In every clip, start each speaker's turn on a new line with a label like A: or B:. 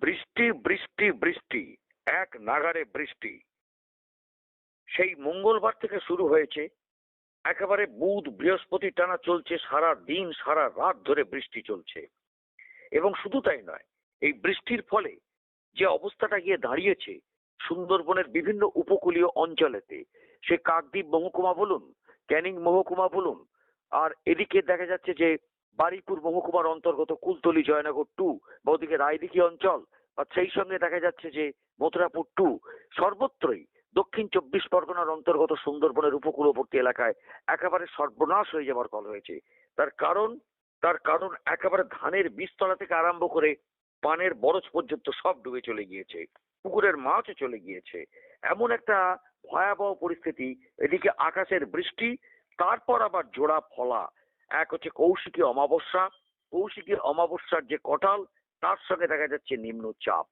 A: বৃষ্টি বৃষ্টি বৃষ্টি, এক নাগারে বৃষ্টি। সেই মঙ্গলবার থেকে শুরু হয়েছে। একেবারে বুধ, বৃহস্পতি টানা চলছে সারা দিন, সারা রাত ধরে বৃষ্টি চলছে। এবং শুধু তাই নয়, এই বৃষ্টির ফলে যে অবস্থাটা গিয়ে দাঁড়িয়েছে সুন্দরবনের বিভিন্ন উপকূলীয় অঞ্চলেতে, সে কাকদ্বীপ মহকুমা বলুন, ক্যানিং মহকুমা বলুন, আর এদিকে দেখা যাচ্ছে যে বারুইপুর মহকুমার অন্তর্গত কুলতলি জয়নগর টু বা ওদিকে রায়দিঘি অঞ্চল বা সেই সঙ্গে দেখা যাচ্ছে যে মথুরাপুর টু সর্বত্রই দক্ষিণ চব্বিশ পরগনার অন্তর্গত সুন্দরবনের উপকূলবর্তী এলাকায় একেবারে সর্বনাশ হয়ে যাওয়ার কল হয়েছে। তার কারণ তার কারণ একেবারে ধানের বীজতলা থেকে আরম্ভ করে পানের বরজ পর্যন্ত সব ডুবে চলে গিয়েছে, পুকুরের মাছও চলে গিয়েছে। এমন একটা ভয়াবহ পরিস্থিতি, এদিকে আকাশের বৃষ্টি, তারপর আবার জোড়া ফলা এক হচ্ছে কৌশিকী অমাবস্যা। কৌশিকী অমাবস্যার যে কটাল, তার সঙ্গে দেখা যাচ্ছে নিম্নচাপ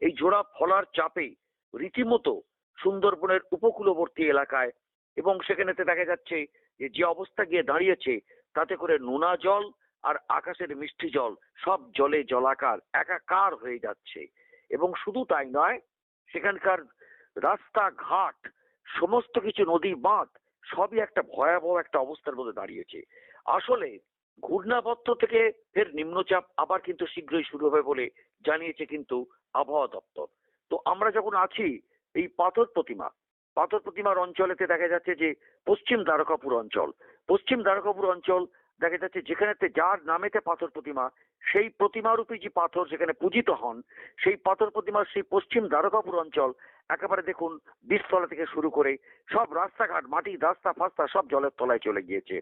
A: এই জোড়া ফলার চাপে রীতিমতো সুন্দরবনের উপকূলবর্তী এলাকায় এবং সেখানেতে দেখা যাচ্ছে যে যে অবস্থা গিয়ে দাঁড়িয়েছে, তাতে করে নোনা জল আর আকাশের মিষ্টি জল সব জলে জলাকার, একাকার হয়ে যাচ্ছে। এবং শুধু তাই নয়, সেখানকার রাস্তা ঘাট সমস্ত কিছু নদী বাঁধ, সবই একটা ভয়াবহ একটা অবস্থার মধ্যে দাঁড়িয়েছে। আসলে ঘূর্ণাবর্ত থেকে ফের নিম্নচাপ আবার কিন্তু শীঘ্রই শুরু হবে বলে জানিয়েছে কিন্তু আবহাওয়া দপ্তর। তো আমরা যখন আছি, এই পাথর প্রতিমা, পাথর প্রতিমার অঞ্চলেতে দেখা যাচ্ছে যে পশ্চিম দ্বারকাপুর অঞ্চল, পশ্চিম দ্বারকাপুর অঞ্চল দেখা যাচ্ছে যেখানেতে যার নামেতে পাথর প্রতিমা, সেই প্রতিমারূপী যে পাথর সেখানে পূজিত হন, সেই পাথর প্রতিমার সেই পশ্চিম দ্বারকাপুর অঞ্চল একেবারে দেখুন বীজতলা থেকে শুরু করে সব রাস্তাঘাট, মাটি, রাস্তা, ফাস্তা সব জলের তলায় চলে গিয়েছে।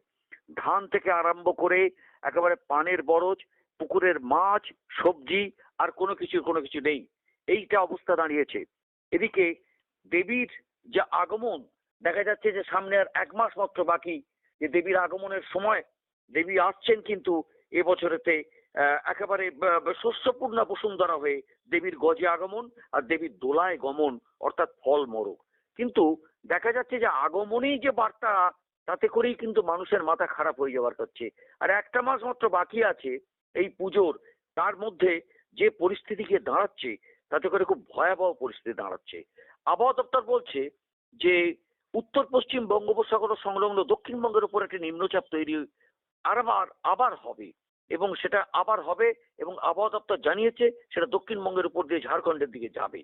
A: ধান থেকে আরম্ভ করে একেবারে পানের বরজ, পুকুরের মাছ, সবজি আর কোনো কিছু কোনো কিছু নেই। এইটা অবস্থা দাঁড়িয়েছে। এদিকে দেবীর যে আগমন, দেখা যাচ্ছে যে সামনে আর এক মাস মাত্র বাকি যে দেবীর আগমনের সময়। দেবী আসছেন কিন্তু এবছরেতে একেবারে শস্যপূর্ণ বসুন্ধরা হয়ে দেবীর গজে আগমন আর দেবীর দোলায় গমন, অর্থাৎ ফল মরক কিন্তু দেখা যাচ্ছে যে আগমনেই যে বার্তা তাতে করেই কিন্তু মানুষের মাথা খারাপ হয়ে যাওয়ার হচ্ছে। আর একটা মাস মাত্র বাকি আছে এই পুজোর, তার মধ্যে যে পরিস্থিতিকে দাঁড়াচ্ছে, তাতে করে খুব ভয়াবহ পরিস্থিতি দাঁড়াচ্ছে। আবহাওয়া দপ্তর বলছে যে উত্তর পশ্চিম বঙ্গোপসাগর সংলগ্ন দক্ষিণবঙ্গের উপর একটি নিম্নচাপ তৈরি আবার আবার হবে এবং সেটা আবার হবে এবং আবহাওয়া দপ্তর জানিয়েছে সেটা দক্ষিণবঙ্গের উপর দিয়ে ঝাড়খণ্ডের দিকে যাবে।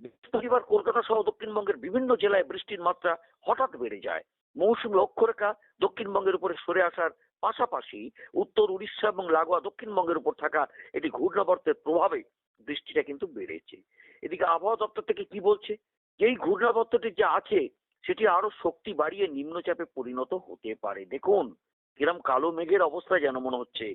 A: বৃহস্পতিবার কলকাতা সহ দক্ষিণবঙ্গের বিভিন্ন জেলায় বৃষ্টির মাত্রা হঠাৎ বেড়ে যায়। মৌসুমী অক্ষরেখা দক্ষিণবঙ্গের উপরে সরে আসার পাশাপাশি উত্তর উড়িষ্যা এবং লাগোয়া দক্ষিণবঙ্গের উপর থাকা এটি ঘূর্ণাবর্তের প্রভাবে বৃষ্টিটা কিন্তু বেড়েছে। এদিকে আবহাওয়া দপ্তর থেকে কি বলছে? এই ঘূর্ণাবর্তটি যে আছে, সেটি আরও শক্তি বাড়িয়ে নিম্নচাপে পরিণত হতে পারে। দেখুন, কিরম কালো মেঘের অবস্থা যেন মনে হচ্ছে।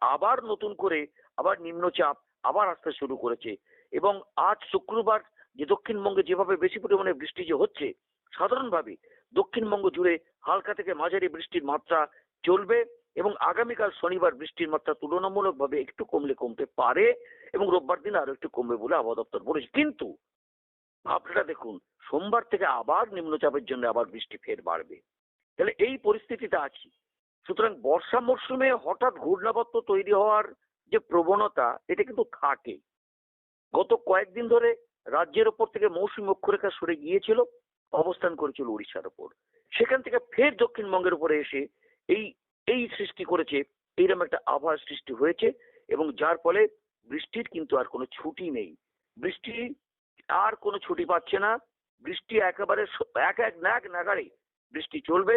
A: আবার নতুন করে আবার নিম্নচাপ আবার আসতে শুরু করেছে এবং আজ শুক্রবার যে দক্ষিণবঙ্গে যেভাবে বেশি পরিমাণে বৃষ্টি যে হচ্ছে, সাধারণভাবে দক্ষিণবঙ্গ জুড়ে হালকা থেকে মাঝারি বৃষ্টির মাত্রা চলবে এবং আগামীকাল শনিবার বৃষ্টির মাত্রা তুলনামূলকভাবে একটু কমলে কমতে পারে এবং রোববার দিন আরও একটু কমবে বলে আবহাওয়া দপ্তর বলেছে। কিন্তু ভাবনাটা দেখুন, সোমবার থেকে আবার নিম্নচাপের জন্য আবার বৃষ্টি ফের বাড়বে। তাহলে এই পরিস্থিতিতে আছি। সুতরাং বর্ষা মরশুমে হঠাৎ ঘূর্ণাবর্ত তৈরি হওয়ার যে প্রবণতা, এটা কিন্তু থাকে। গত কয়েকদিন ধরে রাজ্যের ওপর থেকে মৌসুমী অক্ষরেখা সরে গিয়েছিল। অবস্থান করেছিল উড়িষ্যার ওপর। সেখান থেকে ফের দক্ষিণবঙ্গের উপরে এসে এই এই সৃষ্টি করেছে এইরকম একটা আবহাওয়ার সৃষ্টি হয়েছে এবং যার ফলে বৃষ্টির কিন্তু আর কোনো ছুটি নেই। বৃষ্টি আর কোনো ছুটি পাচ্ছে না। বৃষ্টি একেবারে এক এক নাক নাগাড়ে বৃষ্টি চলবে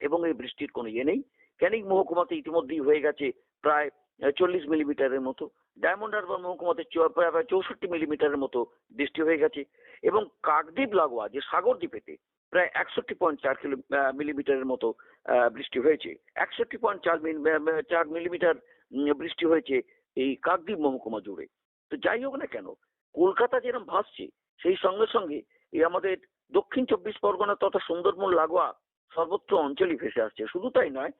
A: এবং এই বৃষ্টির কোনো ইয়ে নেই। ক্যানিং মহকুমাতে ইতিমধ্যেই হয়ে গেছে প্রায় চল্লিশ মিলিমিটারের মতো। ডায়মন্ড হারবার মহকুমাতে প্রায় চৌষট্টি মিলিমিটারের মতো বৃষ্টি হয়ে গেছে এবং কাকদ্বীপ লাগোয়া যে সাগর দ্বীপেতে প্রায় একষট্টি পয়েন্ট চার কিলো মিলিমিটারের মতো বৃষ্টি হয়েছে। একষট্টি পয়েন্ট চার চার মিলিমিটার বৃষ্টি হয়েছে এই কাকদ্বীপ মহকুমা জুড়ে। তো যাই হোক না কেন, কলকাতা যেরকম ভাসছে, সেই সঙ্গে সঙ্গে এই আমাদের দক্ষিণ চব্বিশ পরগনা তথা সুন্দরবন লাগোয়া সর্বত্র অঞ্চলই ভেসে আসছে। শুধু তাই নয়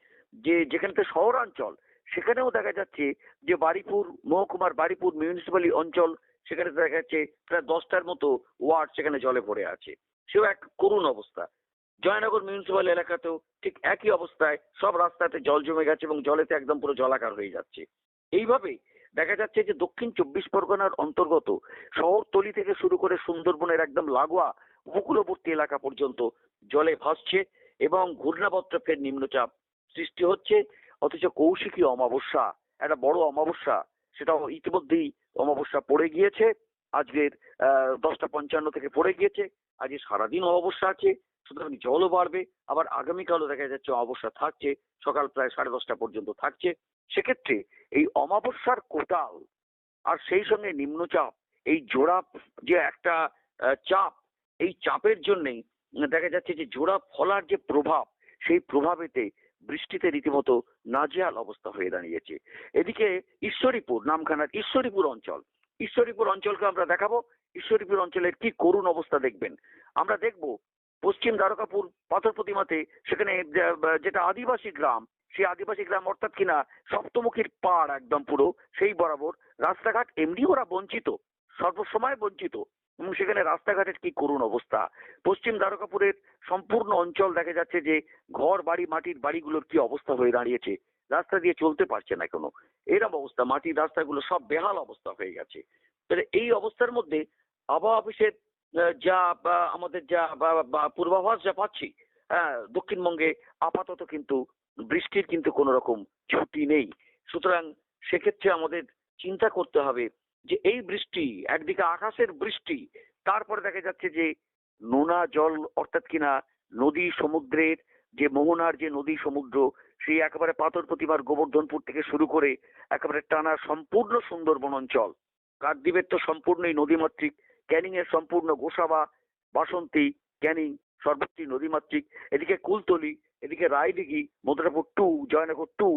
A: যে যেখানকার শহরাঞ্চল সেখানেও দেখা যাচ্ছে যে বারিপুর মহকুমার বারিপুর মিউনিসিপ্যালি অঞ্চল, সেখানে দেখা যাচ্ছে প্রায় দশটার মতো ওয়ার্ড সেখানে জলে ভরে আছে। সেও এক করুণ অবস্থা। জয়নগর মিউনিসিপ্যাল এলাকাতেও ঠিক একই অবস্থায় সব রাস্তাতে জল জমে গেছে এবং জলেতে একদম পুরো জলাকার হয়ে যাচ্ছে। এইভাবে দেখা যাচ্ছে যে দক্ষিণ চব্বিশ পরগনার অন্তর্গত শহরতলি থেকে শুরু করে সুন্দরবনের একদম লাগোয়া উপকূলবর্তী এলাকা পর্যন্ত জলে ভাসছে এবং ঘূর্ণাবর্ত ফের নিম্নচাপ সৃষ্টি হচ্ছে। অথচ কৌশিকী অমাবস্যা, একটা বড় অমাবস্যা, সেটাও ইতিমধ্যেই অমাবস্যা পড়ে গিয়েছে। আজকের দশটা পঞ্চান্ন থেকে পড়ে গিয়েছে। আজকে সারাদিন অমাবস্যা আছে, সুতরাং জলও বাড়বে। আবার আগামীকালও দেখা যাচ্ছে অমাবস্যা থাকছে, সকাল প্রায় সাড়ে দশটা পর্যন্ত থাকছে। সেক্ষেত্রে এই অমাবস্যার কোটাল আর সেই সঙ্গে নিম্নচাপ, এই জোড়া যে একটা চাপ, এই চাপের জন্যেই দেখা যাচ্ছে যে জোড়া ফলার যে প্রভাব, সেই প্রভাবেতে বৃষ্টিতে রীতিমতো নাজেহাল অবস্থা হয়ে দাঁড়িয়েছে। এদিকে ঈশ্বরীপুর, নামখানার ঈশ্বরীপুর অঞ্চল। ঈশ্বরীপুর অঞ্চলকে আমরা দেখাবো। ঈশ্বরীপুর অঞ্চলের কি করুণ অবস্থা দেখবেন? আমরা দেখব পশ্চিম দ্বারকাপুর পাথর প্রতিমাতে সেখানে যেটা আদিবাসী গ্রাম, সেই আদিবাসী গ্রাম অর্থাৎ কিনা সপ্তমুখীর পাড় একদম পুরো, সেই বরাবর। রাস্তাঘাট এমনি ওরা বঞ্চিত, সর্বসময় বঞ্চিত। এবং সেখানে রাস্তাঘাটের কি করুণ অবস্থা? পশ্চিম দ্বারকাপুরের সম্পূর্ণ অঞ্চল দেখা যাচ্ছে যে ঘর, বাড়ি, মাটির বাড়িগুলোর কি অবস্থা হয়ে দাঁড়িয়েছে? রাস্তা দিয়ে চলতে পারছে না কোনো এরম অবস্থা, মাটির রাস্তাগুলো সব বেহাল অবস্থা হয়ে গেছে। তাহলে এই অবস্থার মধ্যে আবহাওয়া অফিসের যা আমাদের যা পূর্বাভাস যা পাচ্ছি হ্যাঁ দক্ষিণবঙ্গে আপাতত কিন্তু বৃষ্টির কিন্তু কোনো রকম ছুটি নেই। সুতরাং সেক্ষেত্রে আমাদের চিন্তা করতে হবে যে এই বৃষ্টি, একদিকে আকাশের বৃষ্টি, তারপরে দেখা যাচ্ছে যে নোনা জল অর্থাৎ কিনা নদী সমুদ্রের যে মোহনার যে নদী সমুদ্র, সেই একেবারে পাথর প্রতিমার গোবর্ধনপুর থেকে শুরু করে একেবারে টানা সম্পূর্ণ সুন্দরবন অঞ্চল। কাকদ্বীপের তো সম্পূর্ণই নদীমাতৃক ক্যানিং এর সম্পূর্ণ গোসাবা, বাসন্তী, ক্যানিং সর্বত্রই নদীমাতৃক। এদিকে কুলতলি, এদিকে রায়দিঘি, মধুরাপুর টু, জয়নগর টু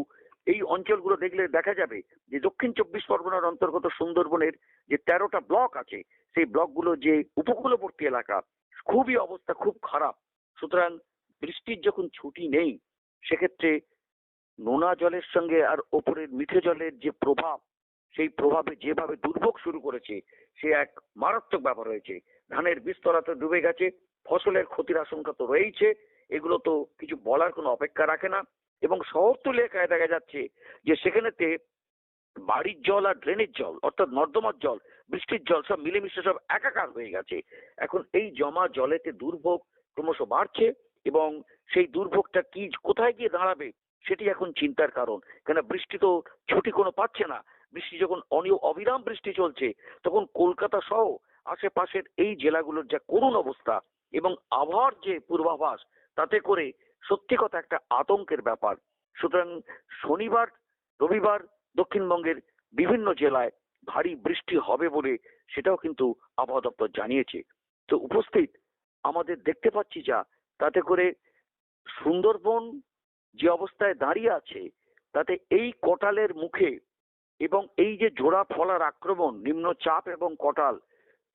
A: এই অঞ্চলগুলো দেখলে দেখা যাবে যে দক্ষিণ চব্বিশ পরগনার অন্তর্গত সুন্দরবনের যে তেরোটা ব্লক আছে, সেই ব্লকগুলো যে উপকূলবর্তী এলাকা, খুবই অবস্থা খুব খারাপ। সুতরাং বৃষ্টির যখন ছুটি নেই, সেক্ষেত্রে নোনা জলের সঙ্গে আর ওপরের মিঠে জলের যে প্রভাব, সেই প্রভাবে যেভাবে দুর্ভোগ শুরু করেছে, সে এক মারাত্মক ব্যাপার হয়েছে। ধানের বীজতলা তো ডুবে গেছে, ফসলের ক্ষতির আশঙ্কা তো রয়েছে এগুলো তো কিছু বলার কোনো অপেক্ষা রাখে না। এবং শহরতলি এলাকায় দেখা যাচ্ছে যে সেখানেতে বাড়ির জল আর ড্রেনের জল, অর্থাৎ নর্দমার জল, বৃষ্টির জল সব মিলেমিশে সব একাকার হয়ে গেছে। এখন এই জমা জলেতে দুর্ভোগ ক্রমশ বাড়ছে এবং সেই দুর্ভোগটা কি, কোথায় গিয়ে দাঁড়াবে, সেটি এখন চিন্তার কারণ। কেন বৃষ্টি তো ছুটি কোনো পাচ্ছে না। বৃষ্টি যখন অনিয় অবিরাম বৃষ্টি চলছে, তখন কলকাতা সহ আশেপাশের এই জেলাগুলোর যা করুণ অবস্থা এবং আবহাওয়ার যে পূর্বাভাস, তাতে করে সত্যি কথা একটা আতঙ্কের ব্যাপার। সুতরাং শনিবার, রবিবার দক্ষিণবঙ্গের বিভিন্ন জেলায় ভারী বৃষ্টি হবে বলে সেটাও কিন্তু আবহাওয়া দপ্তর জানিয়েছে। তো উপস্থিত, আমাদের দেখতে পাচ্ছি যা, তাতে করে সুন্দরবন যে অবস্থায় দাঁড়িয়ে আছে, তাতে এই কটালের মুখে এবং এই যে জোড়া ফলার আক্রমণ, নিম্নচাপ এবং কটাল,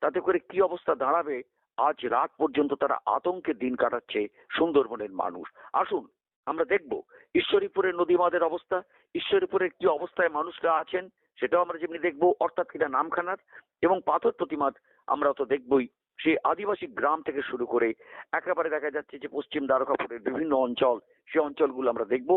A: তাতে করে কি অবস্থা দাঁড়াবে আজ রাত পর্যন্ত তারা আতঙ্কে দিন কাটাচ্ছে সুন্দরবনের মানুষ। আসুন, আমরা দেখব, ঈশ্বরীপুরের নদীমাদের অবস্থা, ঈশ্বরীপুরের কি অবস্থায় মানুষরা আছেন, সেটাও আমরা যেমনি দেখব, অর্থাৎ কিনা নামখানার, এবং পাথর প্রতিমাদ আমরা তো দেখবই। সেই আদিবাসী গ্রাম থেকে শুরু করে একেবারে দেখা যাচ্ছে যে পশ্চিম দ্বারকাপুরের বিভিন্ন অঞ্চল, সে অঞ্চলগুলো আমরা দেখব,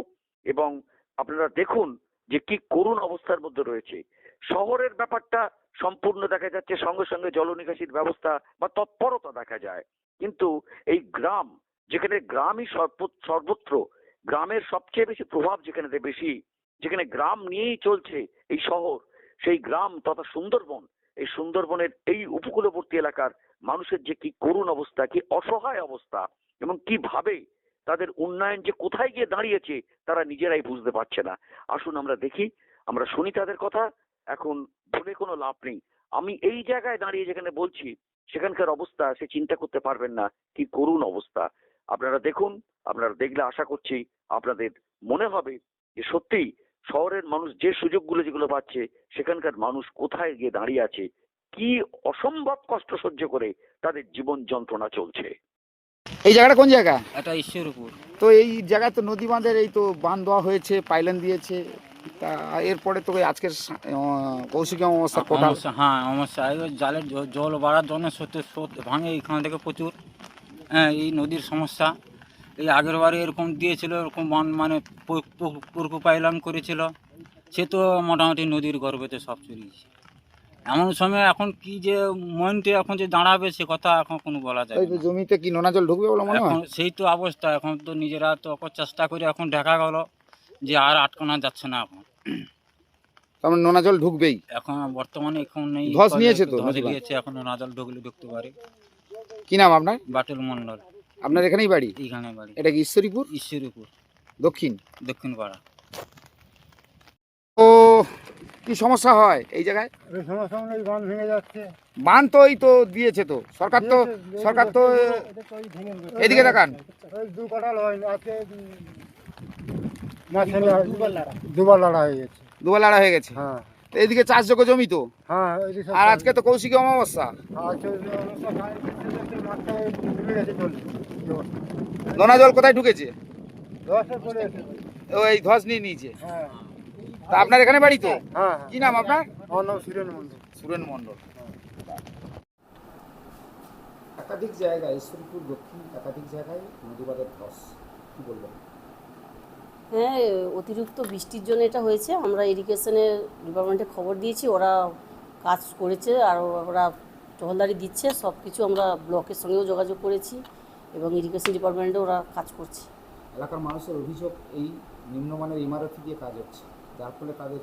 A: এবং আপনারা দেখুন যে কি করুণ অবস্থার মধ্যে রয়েছে। শহরের ব্যাপারটা সম্পূর্ণ দেখা যাচ্ছে সঙ্গে সঙ্গে জলনিকাশির ব্যবস্থা বা তৎপরতা দেখা যায়। কিন্তু এই গ্রাম, যেখানে গ্রামই সর্ব- সর্বত্র, গ্রামের সবচেয়ে বেশি প্রভাব যেখানে বেশি, যেখানে গ্রাম নিয়েই চলছে এই শহর, সেই গ্রাম তথা সুন্দরবন, এই সুন্দরবনের এই উপকূলবর্তী এলাকার মানুষের যে কি করুণ অবস্থা, কি অসহায় অবস্থা এবং কীভাবে তাদের উন্নয়ন যে কোথায় গিয়ে দাঁড়িয়েছে, তারা নিজেরাই বুঝতে পারছে না। আসুন আমরা দেখি, আমরা শুনি তাদের কথা, এখন বলে কোনো লাভ নেই। আমি এই জায়গায় দাঁড়িয়ে যেখানে বলছি সেখানকার অবস্থা সে চিন্তা করতে পারবেন না কি করুণ অবস্থা। আপনারা দেখুন আপনারা দেখলে আশা করছি আপনাদের মনে হবে যে সত্যিই শহরের মানুষ যে সুযোগগুলো যেগুলো পাচ্ছে সেখানকার মানুষ কোথায় গিয়ে দাঁড়িয়ে আছে কি অসম্ভব কষ্ট সহ্য করে তাদের জীবন যন্ত্রণা চলছে।
B: এই জায়গাটা কোন জায়গা?
C: এটা ঈশ্বরপুর।
B: তো এই জায়গায় তো নদী বাঁধের এই তো বাঁধ দেওয়া হয়েছে পাইলেন দিয়েছে। তা এরপরে তো ওই আজকের কৌশিকী অমাবস্যা কোটাল।
C: সমস্যা হ্যাঁ সমস্যা জালের জল বাড়ার জন্য সত্যি স্রোত ভাঙে এখান থেকে প্রচুর। হ্যাঁ এই নদীর সমস্যা। এই আগের বারে এরকম দিয়েছিল এরকম মানে পু- পু- করেছিল। সে তো মোটামুটি নদীর গর্ভেতে সব চলিয়েছে এমন সময় এখন কি যে মনটি এখন যে দাঁড়াবে সে কথা এখন কোনো বলা যায় না।
B: জমিতে কি নোনা জল ঢুকবে বলে মনে হয়?
C: সেই তো অবস্থা এখন তো নিজেরা তো চেষ্টা করে এখন দেখা গেল। যে আর আটকানো যাচ্ছে না এখন।
B: তার মানে নোনা জল ঢুকবেই।
C: এখন বর্তমানে এখন এই
B: ধস নিয়েছে তো
C: ধস? নিয়েছে এখন নোনা জল ঢুকলে ঢুকতে পারে।
B: কি নাম আপনার?
C: বাটুল মন্ডল
B: আপনার এখানেই বাড়ি?
C: এখানে বাড়ি।
B: এটা কি ঈশ্বরীপুর?
C: ঈশ্বরীপুর।
B: দক্ষিণ?
C: দক্ষিণ পাড়া
B: ও কি সমস্যা হয় এই জায়গায়?
D: এই সমস্যা মানে এই বাঁধ ভেঙে যাচ্ছে।
B: বান তো ওই তো দিয়েছে তো। সরকার তো সরকার তো। এদিকে তাকান
D: ওই দু কাটাল আজকে উম, মাঝখানে দুবার লড়া। দুবার লড়া হয়ে গেছে।
B: দুবার লড়া হয়ে গেছে?
D: হ্যাঁ।
B: তো এদিকে চাষযোগ্য জমি তো?
D: হ্যাঁ
B: আর আজকে তো কৌশিকী অমাবস্যা।
D: ওই
B: নোনা জল কোথায় ঢুকেছে?
D: দশে
B: ও এই ধস নিয়ে নিয়েছে?
D: হ্যাঁ।
B: তা আপনার এখানে বাড়ি তো?
D: হ্যাঁ
B: কি নাম আপনার?
D: আমার নাম সুরেন মন্ডল
B: সুরেন মণ্ডল। একাধিক জায়গায় ঈশ্বরপুর দক্ষিণ একাধিক জায়গায় নদীবাদের ধস কি বলবেন?
E: হ্যাঁ অতিরিক্ত বৃষ্টির জন্য এটা হয়েছে। আমরা ইরিগেশনের ডিপার্টমেন্টে খবর দিয়েছি ওরা কাজ করেছে আর ওরা টহলদারি দিচ্ছে সব কিছু আমরা ব্লকের সঙ্গেও যোগাযোগ করেছি এবং ইরিগেশন ডিপার্টমেন্টে ওরা কাজ করছে।
B: এলাকার মানুষের অভিযোগ এই নিম্নমানের ইমারতি দিয়ে কাজ হচ্ছে যার ফলে তাদের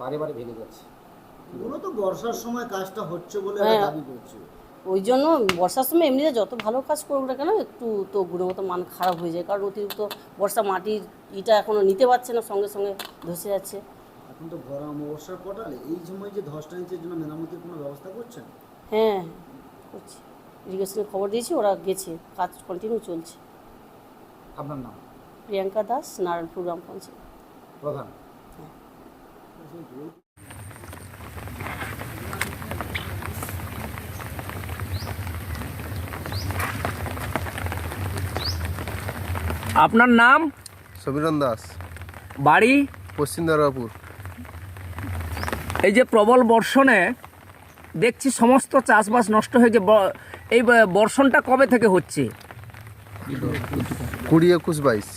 B: বারে বারে ভেঙে যাচ্ছে।
F: মূলত বর্ষার সময় কাজটা হচ্ছে বলে
E: হ্যাঁ।
F: দাবি করছে।
E: ওই জন্য বর্ষার সময় এমনিতে যত ভালো কাজ করুক না কেন একটু তো গুণগত মান খারাপ হয়ে যায়। কারণ অতিরিক্ত বর্ষা মাটির ইটা এখনও নিতে পারছে না সঙ্গে সঙ্গে ধসে যাচ্ছে।
F: এখন তো ভরা অমাবস্যার পটালে এই সময় যে ধসটা নিচের জন্য মেরামতির কোনো ব্যবস্থা করছেন?
E: হ্যাঁ করছি। ইরিগেশনে খবর দিয়েছি ওরা গেছে কাজ কন্টিনিউ চলছে।
B: আপনার নাম?
E: প্রিয়াঙ্কা দাস নারায়ণপুর গ্রাম পঞ্চায়েত।
B: প্রধান।
G: আপনার নাম?
H: সমীরণ দাস।
G: বাড়ি?
H: পশ্চিম দুর্গাপুর
G: এই যে প্রবল বর্ষণে দেখছি সমস্ত চাষবাস নষ্ট হয়েছে এই বর্ষণটা কবে থেকে হচ্ছে?
H: কুড়ি একুশ বাইশ।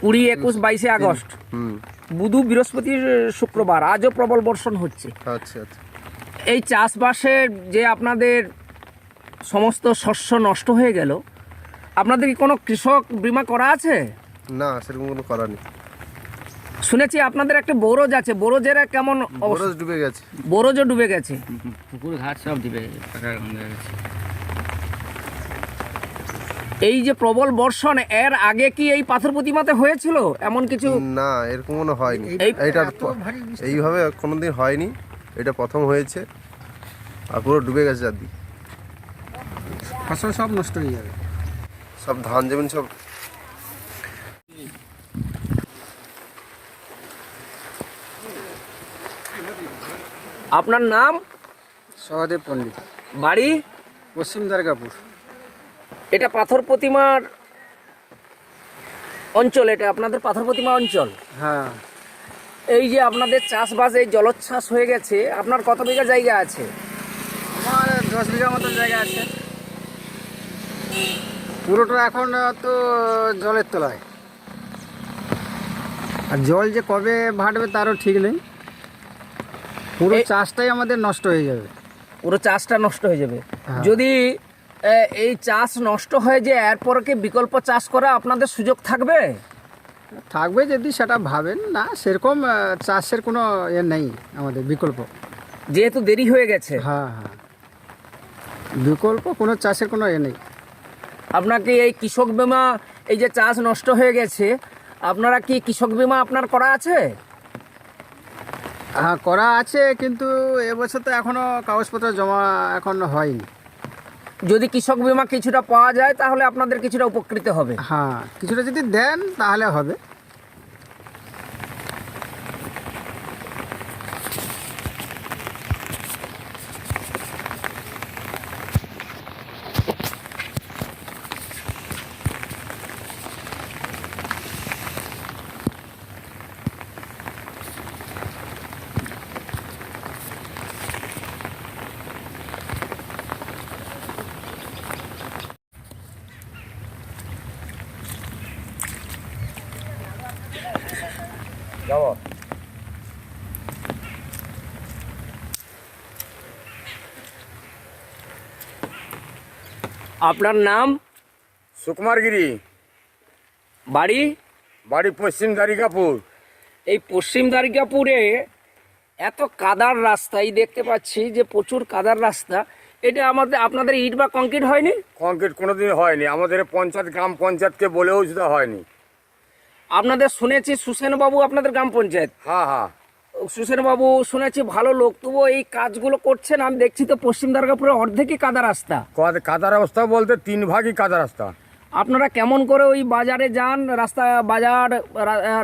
G: কুড়ি একুশ বাইশে আগস্ট।
H: হুম।
G: বুধু বৃহস্পতির শুক্রবার আজও প্রবল বর্ষণ হচ্ছে।
H: আচ্ছা আচ্ছা।
G: এই চাষবাসের যে আপনাদের সমস্ত শস্য নষ্ট হয়ে গেল আপনাদের কি কোনো কৃষক বীমা করা আছে?
H: না সেরকম কোনো করা নেই।
G: শুনেছি আপনাদের একটা বোরজ আছে বোরজের কেমন অবস্থা?
H: বরজ ডুবে গেছে।
G: বোরজও ডুবে গেছে?
C: পুকুর ঘাট সব গঙ্গা গেছে
G: এই যে প্রবল বর্ষণ এর আগে কি এই পাথর প্রতিমাতে হয়েছিল এমন কিছু?
H: না এরকম কোনো হয়নি।
G: এই-
H: এইটার এইভাবে কোনোদিন হয়নি। এটা প্রথম হয়েছে। আর পুরো ডুবে গেছে চারদিক।
D: ফসল সব নষ্ট হয়ে যাবে।
H: সব ধান জমিন সব
G: আপনার নাম?
D: সহদেব পণ্ডিত।
G: বাড়ি?
D: পশ্চিম দুর্গাপুর।
G: এটা পাথর প্রতিমার অঞ্চল এটা আপনাদের পাথর প্রতিমা অঞ্চল?
D: হ্যাঁ।
G: এই যে আপনাদের চাষবাস এই জলোচ্ছ্বাস হয়ে গেছে আপনার কত বিঘা জায়গা আছে?
D: আমার দশ বিঘা মতন জায়গা আছে। পুরোটা এখন তো জলের তলায়। আর জল যে কবে ভাটবে তারও ঠিক নেই। পুরো চাষটাই আমাদের নষ্ট হয়ে যাবে।
G: পুরো চাষটা নষ্ট হয়ে যাবে।
D: হ্যাঁ।
G: যদি এই চাষ নষ্ট হয়ে যে এরপরে কি বিকল্প চাষ করা আপনাদের সুযোগ থাকবে?
D: থাকবে যদি সেটা ভাবেন না সেরকম চাষের কোনো এ নেই আমাদের বিকল্প।
G: যেহেতু দেরি হয়ে গেছে।
D: হ্যাঁ হ্যাঁ। বিকল্প কোনো চাষের কোনো এ নেই।
G: আপনাকে এই কৃষক বিমা এই যে চাষ নষ্ট হয়ে গেছে আপনারা কি কৃষক বিমা আপনার করা আছে?
D: হ্যাঁ করা আছে কিন্তু এবছর তো এখনও কাগজপত্র জমা এখন হয়নি।
G: যদি কৃষক বিমা কিছুটা পাওয়া যায় তাহলে আপনাদের কিছুটা উপকৃত হবে।
D: হ্যাঁ কিছুটা যদি দেন তাহলে হবে।
G: আপনার নাম?
I: সুকুমারগিরি।
G: বাড়ি?
I: বাড়ি পশ্চিম দারিকাপুর
G: এই পশ্চিম দারিকাপুরে এত কাদার রাস্তা এই দেখতে পাচ্ছি যে প্রচুর কাদার রাস্তা। এটা আমাদের আপনাদের ইট বা কংক্রিট হয়নি?
I: কংক্রিট কোনোদিন হয়নি। আমাদের পঞ্চায়েত গ্রাম পঞ্চায়েতকে বলেও সেটা হয়নি।
G: আপনাদের শুনেছি সুসেনবাবু আপনাদের গ্রাম পঞ্চায়েত।
I: হ্যাঁ হ্যাঁ।
G: সুসেনবাবু শুনেছি ভালো লোক তবুও এই কাজগুলো করছেন আমি দেখছি তো পশ্চিম দুর্গাপুরে অর্ধেকই কাদা রাস্তা।
I: কাদ- রাস্তা বলতে তিন ভাগই কাদা রাস্তা।
G: আপনারা কেমন করে ওই বাজারে যান রাস্তা বাজার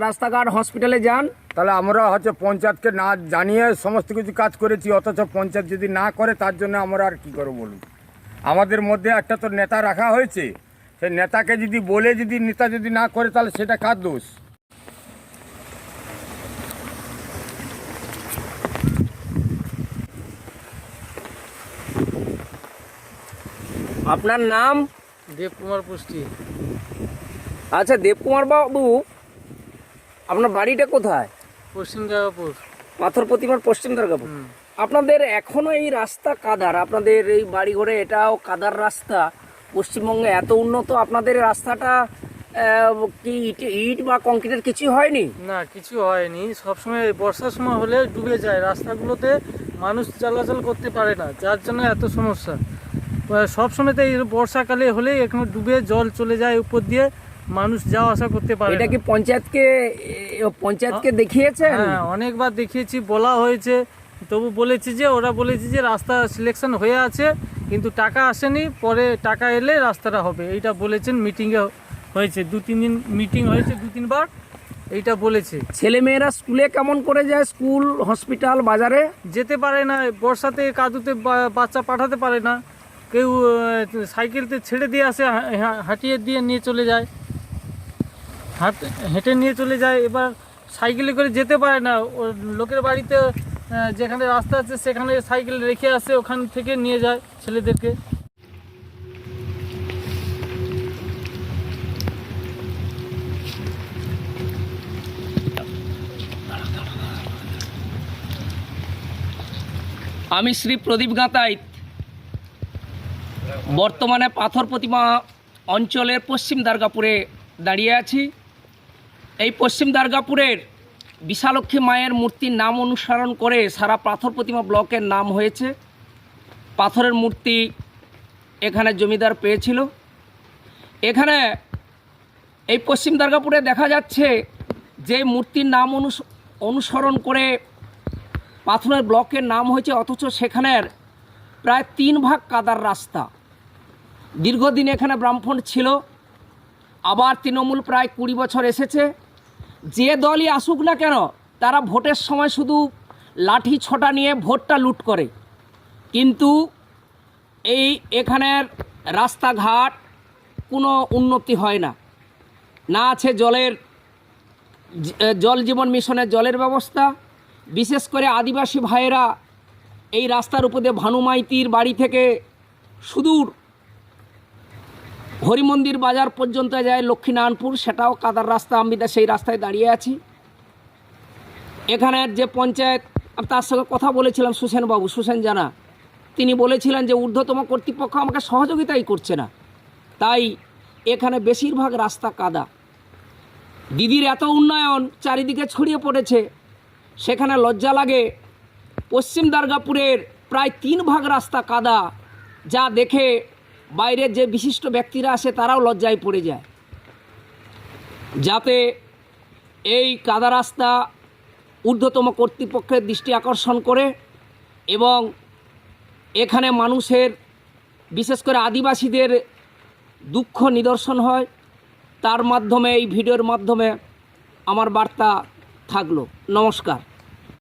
G: রাস্তাঘাট হসপিটালে যান?
I: তাহলে আমরা হচ্ছে পঞ্চায়েতকে না জানিয়ে সমস্ত কিছু কাজ করেছি অথচ পঞ্চায়েত যদি না করে তার জন্য আমরা আর কি করব বলুন? আমাদের মধ্যে একটা তো নেতা রাখা হয়েছে সেই নেতাকে যদি বলে যদি নেতা যদি না করে তাহলে সেটা কার দোষ?
G: আপনার নাম?
J: দেবকুমার পুষ্টি।
G: আচ্ছা দেবকুমার বাবু আপনার বাড়িটা কোথায়?
J: পশ্চিম জাগাপুর
G: পাথর প্রতিমার পশ্চিম দুর্গাপুর আপনাদের এখনও এই রাস্তা কাদার আপনাদের এই বাড়ি ঘরে এটাও কাদার রাস্তা। পশ্চিমবঙ্গে এত উন্নত আপনাদের রাস্তাটা কি ইট ইট বা কংক্রিটের কিছু হয়নি?
J: না কিছু হয়নি। সবসময় বর্ষার সময় হলে ডুবে যায়। রাস্তাগুলোতে মানুষ চলাচল করতে পারে না যার জন্য এত সমস্যা। সব সময়তে এই বর্ষাকালে হলে এখানে ডুবে জল চলে যায় উপর দিয়ে। মানুষ যাওয়া আসা করতে পারে
G: এটা কি পঞ্চায়েতকে পঞ্চায়েতকে দেখিয়েছে
J: হ্যাঁ অনেকবার দেখিয়েছি বলা হয়েছে। তবু বলেছি যে ওরা বলেছে যে রাস্তা সিলেকশন হয়ে আছে কিন্তু টাকা আসেনি পরে টাকা এলে রাস্তাটা হবে। এইটা বলেছেন মিটিংয়ে হয়েছে। দু তিন দিন মিটিং হয়েছে দু তিনবার। এইটা বলেছে।
G: ছেলে মেয়েরা স্কুলে কেমন করে যায়? স্কুল হসপিটাল বাজারে?
J: যেতে পারে না বর্ষাতে কাদুতে বাচ্চা পাঠাতে পারে না। কেউ সাইকেলতে ছেড়ে দিয়ে আসে হাঁটিয়ে দিয়ে নিয়ে চলে যায়। হাঁট, হেঁটে নিয়ে চলে যায়। এবার সাইকেলে করে যেতে পারে না। লোকের বাড়িতে যেখানে রাস্তা আছে, সেখানে সাইকেল রেখে আসে, ওখান থেকে নিয়ে যায় ছেলেদেরকে।
G: আমি শ্রী প্রদীপ গাঁতাইত বর্তমানে পাথর প্রতিমা অঞ্চলের পশ্চিম দুর্গাপুরে দাঁড়িয়ে আছি। এই পশ্চিম দুর্গাপুরের বিশালক্ষী মায়ের মূর্তির নাম অনুসরণ করে সারা পাথর প্রতিমা ব্লকের নাম হয়েছে। পাথরের মূর্তি এখানে জমিদার পেয়েছিল। এখানে এই পশ্চিম দুর্গাপুরে দেখা যাচ্ছে যে মূর্তির নাম অনুস- অনুসরণ করে পাথরের ব্লকের নাম হয়েছে, অথচ সেখানের প্রায় তিন ভাগ কাদার রাস্তা। দীর্ঘদিন এখানে ব্রাহ্মণ ছিল, আবার তৃণমূল প্রায় কুড়ি বছর এসেছে। যে দলই আসুক না কেন, তারা ভোটের সময় শুধু লাঠি ছোটা নিয়ে ভোটটা লুট করে। কিন্তু এই এখানের রাস্তাঘাট কোনো উন্নতি হয় না। না আছে জলের, জল জীবন মিশনের জলের ব্যবস্থা। বিশেষ করে আদিবাসী ভাইয়েরা এই রাস্তার উপরে ভানুমাইতির বাড়ি থেকে সুদূর হরিমন্দির বাজার পর্যন্ত যায় লক্ষ্মীনারায়ণপুর, সেটাও কাদার রাস্তা, আমি তা সেই রাস্তায় দাঁড়িয়ে আছি। এখানের যে পঞ্চায়েত, আমি তার সঙ্গে কথা বলেছিলাম সুসেনবাবু, সুসেন জানা। তিনি বলেছিলেন যে ঊর্ধ্বতম কর্তৃপক্ষ আমাকে সহযোগিতাই করছে না। তাই এখানে বেশিরভাগ রাস্তা কাদা। দিদির এত উন্নয়ন, চারিদিকে ছড়িয়ে পড়েছে। সেখানে লজ্জা লাগে। পশ্চিম দুর্গাপুরের প্রায় তিন ভাগ রাস্তা কাদা, যা দেখে বাইরের যে বিশিষ্ট ব্যক্তিরা আসে, তারাও লজ্জায় পড়ে যায়। যাতে এই কাদা রাস্তা ঊর্ধ্বতম কর্তৃপক্ষের দৃষ্টি আকর্ষণ করে এবং এখানে মানুষের, বিশেষ করে আদিবাসীদের দুঃখ নিদর্শন হয়, তার মাধ্যমে, এই ভিডিওর মাধ্যমে আমার বার্তা থাকল। নমস্কার।